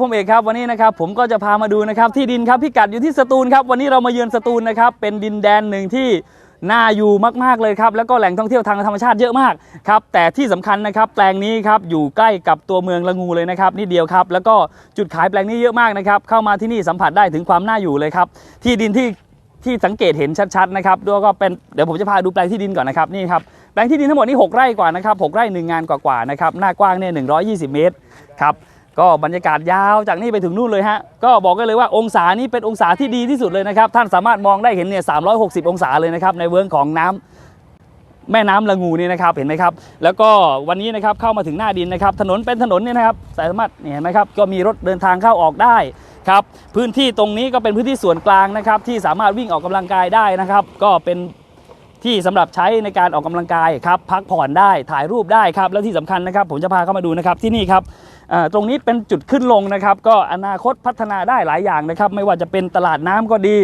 ผมเอกครับวันนี้นะครับผมก็จะพามาดูนะครับที่ดินครับพิกัดอยู่ที่สตูลครับวันนี้เรามาเยือนสตูลนะครับเป็นดินแดนหนึ่งที่น่าอยู่มากๆเลยครับแล้วก็แหล่งท่องเที่ยวทางธรรมชาติเยอะมากครับแต่ที่สำคัญนะครับแปลงนี้ครับอยู่ใกล้กับตัวเมืองละงูเลยนะครับนิดเดียวครับแล้วก็จุดขายแปลงนี้เยอะมากนะครับเข้ามาที่นี่สัมผัสได้ถึงความน่าอยู่เลยครับที่ดินที่ที่สังเกตเห็นชัดๆนะครับด้วยก็เป็นเดี๋ยวผมจะพาดูแปลงที่ดินก่อนนะครับนี่ครับแปลงที่ดินทั้งหมดนี่6ไร่กว่านะครับ6ไร่หนึ่งงานกว่าๆนะครับหน้ากว้างเนี่ย120 เมตรครับ ก็บรรยากาศยาวจากนี่ไปถึงนู่นเลยฮะ ก็บอกกันเลยว่าองศานี้เป็นองศาที่ดีที่สุดเลยนะครับ ท่านสามารถมองได้เห็นเนี่ย 360 องศาเลยนะครับ ในเวิร์งของน้ำแม่น้ำละงูนี่นะครับ เห็นไหมครับ แล้วก็วันนี้นะครับเข้ามาถึงหน้าดินนะครับ ถนนเป็นถนนเนี่ยนะครับ สามารถเห็นไหมครับ ก็มีรถเดินทางเข้าออกได้ครับ พื้นที่ตรงนี้ก็เป็นพื้นที่ส่วนกลางนะครับ ที่สามารถวิ่งออกกำลังกายได้นะครับ ก็เป็น ที่สำหรับใช้ในการออกกำลังกายครับพักผ่อนได้ถ่ายรูปได้ครับแล้วที่สำคัญนะครับ ผมจะพาเข้ามาดูนะครับที่นี่ครับตรงนี้เป็นจุดขึ้นลงนะครับ ก็อนาคตพัฒนาได้หลายอย่างนะครับ ไม่ว่าจะเป็นตลาดน้ำก็ดี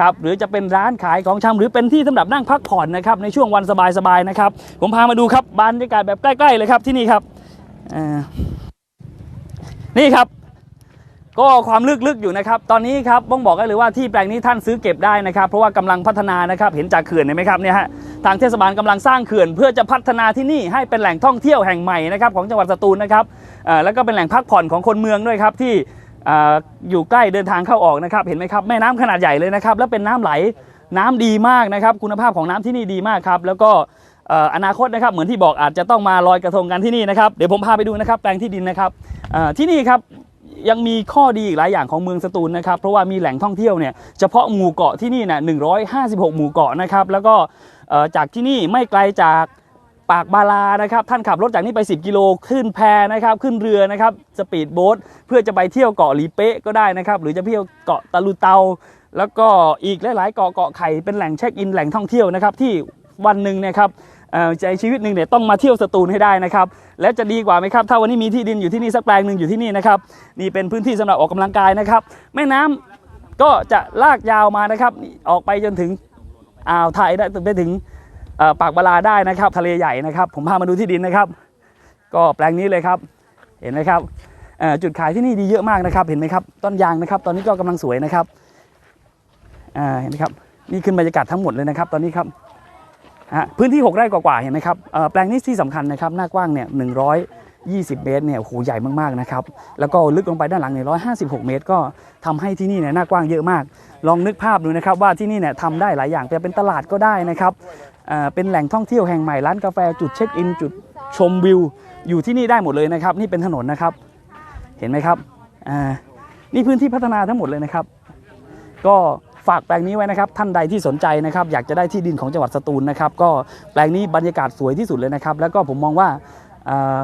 ครับหรือจะเป็นร้านขายของชำหรือเป็นที่สำหรับนั่งพักผ่อนนะครับในช่วงวันสบายๆนะครับ ผมพามาดูครับบรรยากาศแบบใกล้ ๆ เลยครับที่นี่ครับนี่ครับ ก็ความลึกๆอยู่นะครับ ตอนนี้ครับต้องบอกได้เลยว่าที่แปลงนี้ท่านซื้อเก็บได้นะครับ เพราะว่ากำลังพัฒนานะครับ เห็นจากเขื่อนเห็นไหมครับเนี่ยฮะ ทางเทศบาลกำลังสร้างเขื่อน เพื่อจะพัฒนาที่นี่ให้เป็นแหล่งท่องเที่ยวแห่งใหม่นะครับของจังหวัดสตูลนะครับแล้วก็เป็นแหล่งพักผ่อนของคนเมืองด้วยครับที่อยู่ใกล้เดินทางเข้าออกนะครับ เห็นไหมครับแม่น้ำขนาดใหญ่เลยนะครับ แล้วเป็นน้ำไหลน้ำดีมากนะครับ คุณภาพของน้ำที่นี่ดีมากครับ แล้วก็อนาคตนะครับเหมือนที่บอกอาจจะต้องมาลอยกระทงกันที่นี่นะครับ เดี๋ยวผมพาไปดูนะครับแปลงที่ดินนะครับที่นี่ครับ ยังมีข้อดีอีกหลายอย่างของเมืองสตูลนะครับ เพราะว่ามีแหล่งท่องเที่ยวเนี่ยเฉพาะหมู่เกาะที่นี่นี่ย156 หมู่เกาะนะครับ แล้วก็จากที่นี่ไม่ไกลจากปากบาลานะครับ ท่านขับรถจากนี่ไป 10 กิโลขึ้นแพนะครับ ขึ้นเรือนะครับ สปีดโบ๊ทเพื่อจะไปเที่ยวเกาะหลีเป๊ะก็ได้นะครับ หรือจะเที่ยวเกาะตะลุเตา แล้วก็อีกหลาย ๆ เกาะเกาะไข่เป็นแหล่งเช็คอินแหล่งท่องเที่ยวนะครับที่วันหนึ่งนี่ยครับ ใจชีวิตหนึ่งเนี่ยต้องมาเที่ยวสตูลให้ได้นะครับแล้วจะดีกว่าไหมครับถ้าวันนี้มีที่ดินอยู่ที่นี่สักแปลงหนึ่งอยู่ที่นี่นะครับนี่เป็นพื้นที่สำหรับออกกำลังกายนะครับแม่น้ำก็จะลากยาวมานะครับออกไปจนถึงอ่าวไทยได้ไปถึงปากบาลาได้นะครับ ทะเลใหญ่นะครับ ผมพามาดูที่ดินนะครับ ก็แปลงนี้เลยครับเห็นไหมครับจุดขายที่นี่ดีเยอะมากนะครับ เห็นไหมครับต้นยางนะครับ ตอนนี้ก็กำลังสวยนะครับเห็นไหมครับนี่คือบรรยากาศทั้งหมดเลยนะครับ ตอนนี้ครับ พื้นที่ 6 ไร่กว่าๆเห็นไหมครับแปลงนี้ที่สำคัญนะครับหน้ากว้างเนี่ย120 เมตรเนี่ยโอ้โหใหญ่มากๆนะครับ แล้วก็ลึกลงไปด้านหลังเนี่ย156 เมตร ก็ทำให้ที่นี่เนี่ยหน้ากว้างเยอะมาก ลองนึกภาพดูนะครับว่าที่นี่เนี่ยทำได้หลายอย่างจะเป็นตลาดก็ได้นะครับเป็นแหล่งท่องเที่ยวแห่งใหม่ร้านกาแฟจุดเช็คอินจุดชมวิว อยู่ที่นี่ได้หมดเลยนะครับ นี่เป็นถนนนะครับ เห็นไหมครับนี่พื้นที่พัฒนาทั้งหมดเลยนะครับ ก็ ฝากแปลงนี้ไว้นะครับ ท่านใดที่สนใจนะครับ อยากจะได้ที่ดินของจังหวัดสตูลนะครับ ก็แปลงนี้บรรยากาศสวยที่สุดเลยนะครับ แล้วก็ผมมองว่า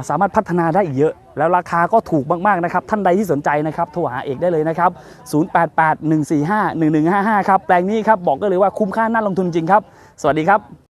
สามารถพัฒนาได้อีกเยอะ แล้วราคาก็ถูกมาก ๆ นะครับ ท่านใดที่สนใจนะครับ โทรหาเอกได้เลยนะครับ 0881451155 ครับ แปลงนี้ครับ บอกได้เลยว่าคุ้มค่าน่าลงทุนจริงครับ สวัสดีครับ